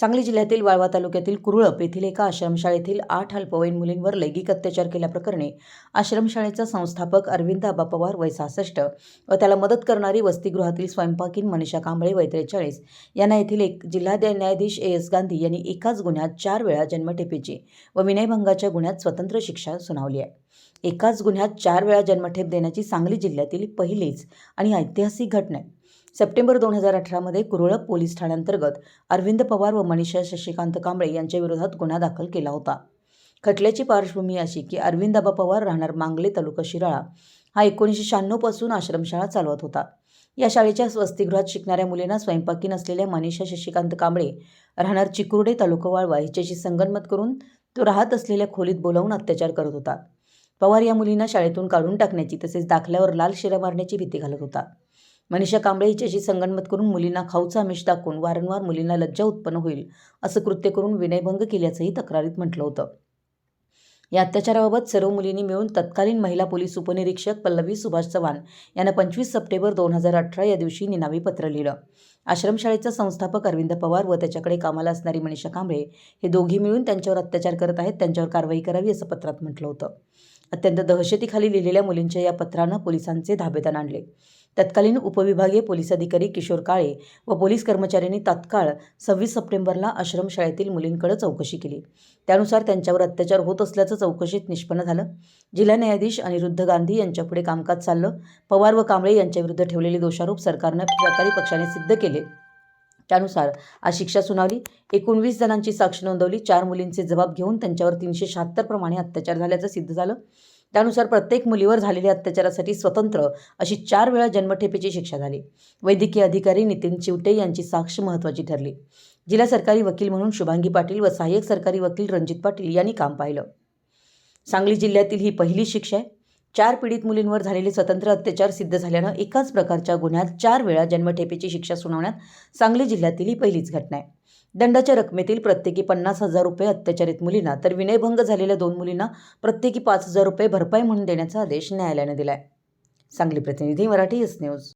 सांगली जिल्ह्यातील वाळवा तालुक्यातील कुरुळप येथील एका आश्रमशाळेतील आठ अल्पवयीन मुलींवर लैंगिक अत्याचार केल्याप्रकरणी आश्रमशाळेचा संस्थापक अरविंद आबा पवार वय सहासष्ट व त्याला मदत करणारी वसतिगृहातील स्वयंपाकीन मनीषा कांबळे वय त्रेचाळीस यांना येथील एक जिल्हा न्यायाधीश ए एस गांधी यांनी एकाच गुन्ह्यात चार वेळा जन्मठेपेची व विनयभंगाच्या गुन्ह्यात स्वतंत्र शिक्षा सुनावली आहे. एकाच गुन्ह्यात चार वेळा जन्मठेप देण्याची सांगली जिल्ह्यातील पहिलीच आणि ऐतिहासिक घटना आहे. सप्टेंबर दोन हजार अठरामध्ये कुरुळप पोलीस ठाण्याअंतर्गत अरविंद पवार व मनीषा शशिकांत कांबळे यांच्या विरोधात गुन्हा दाखल केला होता. खटल्याची पार्श्वभूमी अशी की अरविंदबा पवार राहणार मांगले तालुका शिराळा हा एकोणीसशे शहाण्णवपासून आश्रमशाळा चालवत होता. या शाळेच्या स्वस्तिगृहात शिकणाऱ्या मुलींना स्वयंपाकी नसलेल्या मनीषा शशिकांत कांबळे राहणार चिकुर्डे तालुका वाळवा हिच्याशी संगनमत करून तो राहत असलेल्या खोलीत बोलावून अत्याचार करत होता. पवार या मुलींना शाळेतून काढून टाकण्याची तसेच दाखल्यावर लाल शिरा मारण्याची भीती घालत होता. मनीषा कांबळे हिच्याशी संगनमत करून मुलींना खाऊचा आमिष दाखवून वारंवार मुलींना लज्जा उत्पन्न होईल असं कृत्य करून विनयभंग केल्याचंही तक्रारीत म्हटलं होतं. या अत्याचाराबाबत सर्व मुलींनी मिळून तत्कालीन महिला पोलीस उपनिरीक्षक पल्लवी सुभाष चव्हाण यांना पंचवीस सप्टेंबर दोन हजार अठरा या दिवशी निनावी पत्र लिहिलं. आश्रमशाळेचा संस्थापक अरविंद पवार व त्याच्याकडे कामाला असणारी मनीषा कांबळे हे दोघी मिळून त्यांच्यावर अत्याचार करत आहेत त्यांच्यावर कारवाई करावी असं पत्रात म्हटलं होतं. अत्यंत दहशतीखाली लिहिलेल्या मुलींच्या या पत्रानं पोलिसांचे धाबेदान आणले. तत्कालीन उपविभागीय पोलीस अधिकारी किशोर काळे व पोलीस कर्मचाऱ्यांनी तात्काळ सव्वीस सप्टेंबरला आश्रमशाळेतील मुलींकडे चौकशी केली. त्यानुसार त्यांच्यावर अत्याचार होत असल्याचं चौकशीत निष्पन्न झालं. जिल्हा न्यायाधीश अनिरुद्ध गांधी यांच्यापुढे कामकाज चाललं. पवार व कांबळे यांच्याविरुद्ध ठेवलेले दोषारोप सरकारनं सरकारी पक्षाने सिद्ध केले. त्यानुसार आज शिक्षा सुनावली. एकोणवीस जणांची साक्ष नोंदवली. चार मुलींचे जबाब घेऊन त्यांच्यावर तीनशे शहात्तर प्रमाणे अत्याचार झाल्याचं सिद्ध झालं. त्यानुसार प्रत्येक मुलीवर झालेल्या अत्याचारासाठी स्वतंत्र अशी चार वेळा जन्मठेपेची शिक्षा झाली. वैद्यकीय अधिकारी नितीन चिवटे यांची साक्ष महत्त्वाची ठरली. जिल्हा सरकारी वकील म्हणून शुभांगी पाटील व सहाय्यक सरकारी वकील रणजित पाटील यांनी काम पाहिलं. सांगली जिल्ह्यातील ही पहिली शिक्षा आहे. चार पीडित मुलींवर झालेले स्वतंत्र अत्याचार सिद्ध झाल्यानं एकाच प्रकारच्या गुन्ह्यात चार वेळा जन्मठेपेची शिक्षा सुनावण्यात सांगली जिल्ह्यातील ही पहिलीच घटना आहे. दंडाच्या रकमेतील प्रत्येकी पन्नास हजार रुपये अत्याचारित मुलींना तर विनयभंग झालेल्या दोन मुलींना प्रत्येकी पाच हजार रुपये भरपाई म्हणून देण्याचा आदेश न्यायालयानं दिला आहे सांगली प्रतिनिधी मराठी एस न्यूज.